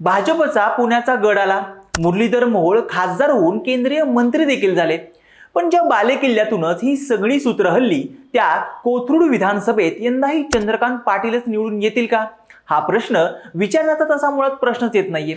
भाजपचा पुण्याचा गड आला. मुरलीधर मोहोळ खासदार होऊन केंद्रीय मंत्री देखील झाले. पण ज्या बालेकिल्ल्यातूनच ही सगळी सूत्र हल्ली त्या कोथरूड विधानसभेत यंदाही चंद्रकांत पाटीलच निवडून येतील का? हा प्रश्न विचारण्याचा तसा मुळात प्रश्नच येत नाहीये.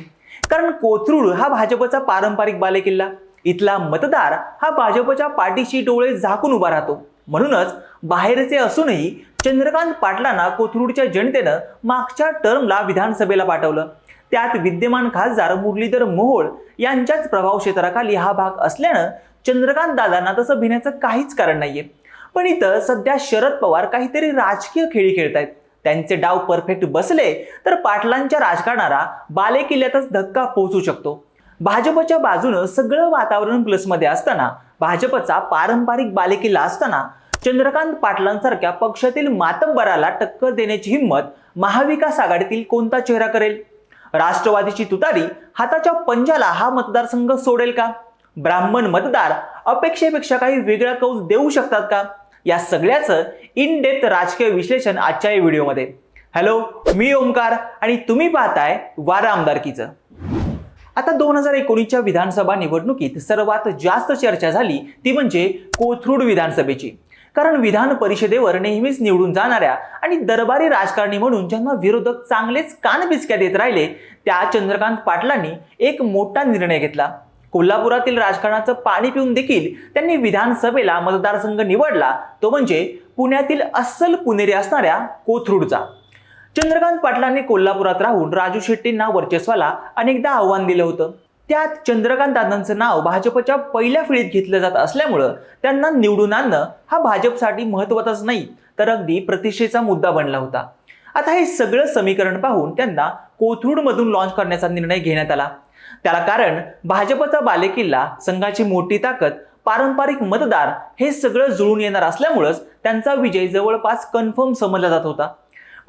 कारण कोथरूड हा भाजपचा पारंपरिक बालेकिल्ला इथला मतदार हा भाजपच्या पाठीशी डोळे झाकून उभा राहतो. म्हणूनच बाहेरचे असूनही चंद्रकांत पाटलांना कोथरूडच्या जनतेनं मागच्या टर्मला विधानसभेला पाठवलं. त्यात विद्यमान खासदार मुरलीधर मोहोळ यांच्याच प्रभाव क्षेत्राखाली हा भाग असल्यानं चंद्रकांत दादांना तसं भिण्याचं काहीच कारण नाहीये. पण इथं सध्या शरद पवार काहीतरी राजकीय खेळी खेळतायत. त्यांचे डाव परफेक्ट बसले तर पाटलांच्या राजकारणाला बालेकिल्ल्यातच धक्का पोहोचू शकतो. भाजपच्या बाजूनं सगळं वातावरण प्लसमध्ये असताना भाजपचा पारंपरिक बालेकिल्ला असताना चंद्रकांत पाटलांसारख्या पक्षातील मातंबराला टक्कर देण्याची हिंमत महाविकास आघाडीतील कोणता चेहरा करेल? राष्ट्रवादीची तुतारी हाताच्या पंजाला हा मतदारसंघ सोडेल का? ब्राह्मण मतदार अपेक्षेपेक्षा काही वेगळा कौल देऊ शकतात का? या सगळ्याचं इन डेप्थ राजकीय विश्लेषण आजच्या या व्हिडिओमध्ये. हॅलो मी ओमकार आणि तुम्ही पाहताय वारा आमदारकीचं. आता दोन हजार एकोणीसच्या विधानसभा निवडणुकीत सर्वात जास्त चर्चा झाली ती म्हणजे कोथरूड विधानसभेची. कारण विधान परिषदेवर नेहमीच निवडून जाणाऱ्या आणि दरबारी राजकारणी म्हणून ज्यांना विरोधक चांगलेच कान बिचक्या देत राहिले त्या चंद्रकांत पाटलांनी एक मोठा निर्णय घेतला. कोल्हापुरातील राजकारणाचं पाणी पिऊन देखील त्यांनी विधानसभेला मतदारसंघ निवडला तो म्हणजे पुण्यातील अस्सल पुणेरी असणाऱ्या कोथरूडचा. चंद्रकांत पाटलांनी कोल्हापुरात राहून राजू शेट्टींना वर्चस्वाला अनेकदा आव्हान दिलं होतं. त्यात चंद्रकांत दादांचं नाव भाजपच्या पहिल्या फळीत घेतलं जात असल्यामुळं त्यांना निवडून आणणं हा भाजपसाठी महत्वाचाच नाही तर अगदी प्रतिष्ठेचा मुद्दा बनला होता. आता हे सगळं समीकरण पाहून त्यांना कोथरूडमधून लॉन्च करण्याचा निर्णय घेण्यात आला. त्याला कारण भाजपचा बालेकिल्ला संघाची मोठी ताकद पारंपरिक मतदार हे सगळं जुळून येणार असल्यामुळंच त्यांचा विजय जवळपास कन्फर्म समजला जात होता.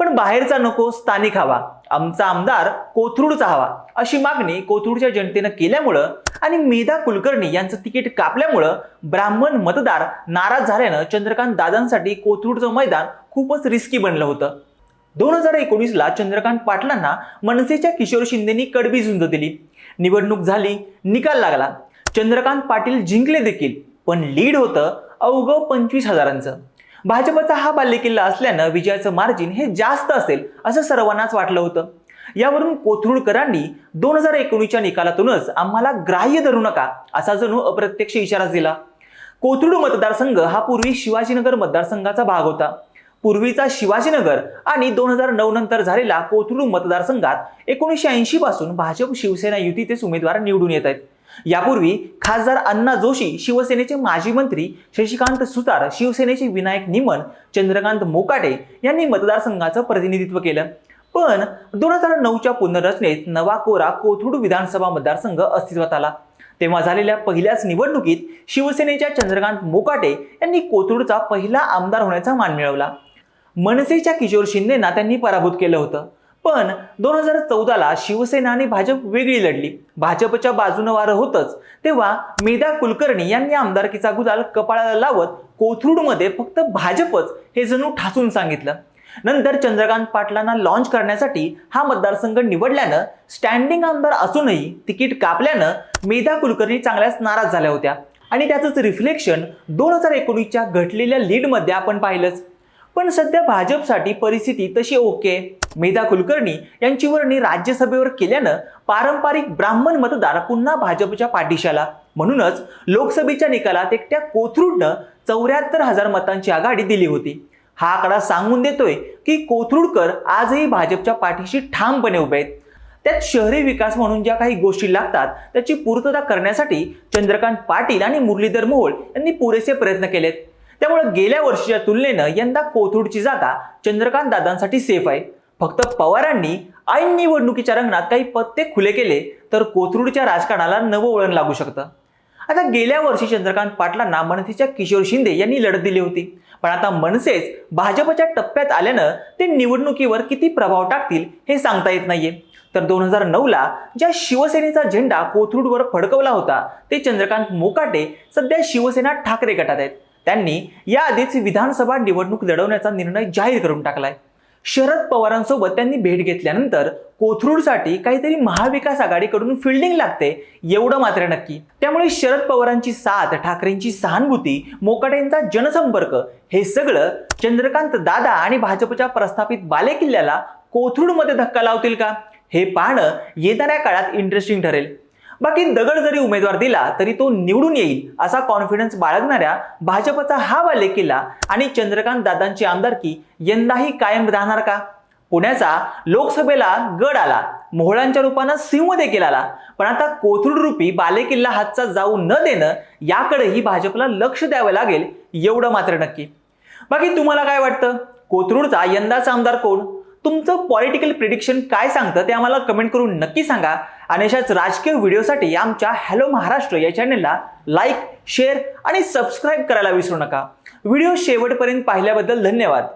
पण बाहेरचा नको स्थानिक हवा. आमचा आमदार कोथरूडचा हवा. अशी मागणी कोथरूडच्या जनतेनं केल्यामुळं आणि मेधा कुलकर्णी यांचं तिकीट कापल्यामुळं ब्राह्मण मतदार नाराज झाल्यानं चंद्रकांत दादांसाठी कोथरूडचं मैदान खूपच रिस्की बनलं होतं. दोन हजार एकोणीसला चंद्रकांत पाटलांना मनसेच्या किशोर शिंदेनी कडबी झुंज दिली. निवडणूक झाली निकाल लागला. चंद्रकांत पाटील जिंकले देखील पण लीड होतं अवघं पंचवीस हजारांचं. भाजपचा हा बाल्यकिल्ला असल्यानं विजयाचं मार्जिन हे जास्त असेल असं सर्वांनाच वाटलं होतं. यावरून कोथरूडकरांनी दोन हजार एकोणीसच्या निकालातूनच आम्हाला ग्राह्य धरू नका असा जणू अप्रत्यक्ष इशारा दिला. कोथरूड मतदारसंघ हा पूर्वी शिवाजीनगर मतदारसंघाचा भाग होता. पूर्वीचा शिवाजीनगर आणि दोन हजार नऊ नंतर झालेला कोथरूड मतदारसंघात एकोणीसशे ऐंशी पासून भाजप शिवसेना युतीचेच उमेदवार निवडून येत आहेत. यापूर्वी खासदार अण्णा जोशी शिवसेनेचे माजी मंत्री शशिकांत सुतार शिवसेनेचे विनायक निमन चंद्रकांत मोकाटे यांनी मतदारसंघाचं प्रतिनिधित्व केलं. पण दोन हजार नऊच्या पुनर्रचनेत नवा कोरा कोथरूड विधानसभा मतदारसंघ अस्तित्वात आला. तेव्हा झालेल्या पहिल्याच निवडणुकीत शिवसेनेच्या चंद्रकांत मोकाटे यांनी कोथरूडचा पहिला आमदार होण्याचा मान मिळवला. मनसेच्या किशोर शिंदेना त्यांनी पराभूत केलं होतं. पण दोन हजार चौदाला शिवसेना आणि भाजप वेगळी लढली. भाजपच्या बाजूनं वारं होतंच. तेव्हा मेधा कुलकर्णी यांनी आमदारकीचा गुलाल कपाळाला लावत कोथरूडमध्ये फक्त भाजपच हे जणू ठासून सांगितलं. नंतर चंद्रकांत पाटलांना लॉन्च करण्यासाठी हा मतदारसंघ निवडल्यानं स्टँडिंग आमदार असूनही तिकीट कापल्यानं मेधा कुलकर्णी चांगल्याच नाराज झाल्या होत्या. आणि त्याचंच रिफ्लेक्शन दोन हजार एकोणीसच्या घटलेल्या लीडमध्ये आपण पाहिलंच. पण सध्या भाजपसाठी परिस्थिती तशी ओके. मेधा कुलकर्णी यांची वर्णी राज्यसभेवर केल्यानं पारंपरिक ब्राह्मण मतदार पुन्हा भाजपच्या पाठीशी आला म्हणूनच लोकसभेच्या निकालात एकट्या कोथरूडनं चौऱ्याहत्तर हजार मतांची आघाडी दिली होती. हा आकडा सांगून देतोय की कोथरूडकर आजही भाजपच्या पाठीशी ठामपणे उभे आहेत. त्यात शहरी विकास म्हणून ज्या काही गोष्टी लागतात त्याची पूर्तता करण्यासाठी चंद्रकांत पाटील आणि मुरलीधर मोहोळ यांनी पुरेसे प्रयत्न केलेत. त्यामुळे गेल्या वर्षीच्या तुलनेनं यंदा कोथरूडची जागा चंद्रकांत दादांसाठी सेफ आहे. फक्त पवारांनी ऐन निवडणुकीच्या रंगणात काही पत्ते खुले केले तर कोथरूडच्या राजकारणाला नवं वळण लागू शकतं. आता गेल्या वर्षी चंद्रकांत पाटलांना मनसेच्या किशोर शिंदे यांनी लढत दिली होती. पण आता मनसेच भाजपच्या टप्प्यात आल्यानं ते निवडणुकीवर किती प्रभाव टाकतील हे सांगता येत नाहीये. तर दोन हजार नऊला ज्या शिवसेनेचा झेंडा कोथरूडवर फडकवला होता ते चंद्रकांत मोकाटे सध्या शिवसेना ठाकरे गटात आहेत. त्यांनी याआधीच विधानसभा निवडणूक लढवण्याचा निर्णय जाहीर करून टाकलाय. शरद पवारांसोबत त्यांनी भेट घेतल्यानंतर कोथरूडसाठी काहीतरी महाविकास आघाडीकडून फिल्डिंग लागते एवढं मात्र नक्की. त्यामुळे शरद पवारांची साथ ठाकरेंची सहानुभूती मोकाटेंचा जनसंपर्क हे सगळं चंद्रकांत दादा आणि भाजपच्या प्रस्थापित बालेकिल्ल्याला कोथरूडमध्ये धक्का लावतील का? हे पाहणं येणाऱ्या काळात इंटरेस्टिंग ठरेल. बाकी दगड जरी उमेदवार दिला तरी तो निवडून येईल असा कॉन्फिडन्स बाळगणाऱ्या भाजपचा हा बालेकिल्ला आणि चंद्रकांत दादांची आमदारकी यंदाही कायम राहणार का? पुण्याचा लोकसभेला गड आला मोहळांच्या रूपानं सिंह देखील आला पण आता कोथरूड रूपी बालेकिल्ला हातचा जाऊ न देणं याकडेही भाजपला लक्ष द्यावं लागेल एवढं मात्र नक्की. बाकी तुम्हाला काय वाटतं? कोथरूडचा यंदाचा आमदार कोण? तुमचं पॉलिटिकल प्रिडिक्शन काय सांगतं ते आम्हाला कमेंट करून नक्की सांगा. आणि अशाच राजकीय व्हिडिओसाठी आमच्या हॅलो महाराष्ट्र या चॅनलला लाईक शेअर आणि सबस्क्राईब करायला विसरू नका. व्हिडिओ शेवटपर्यंत पाहिल्याबद्दल धन्यवाद.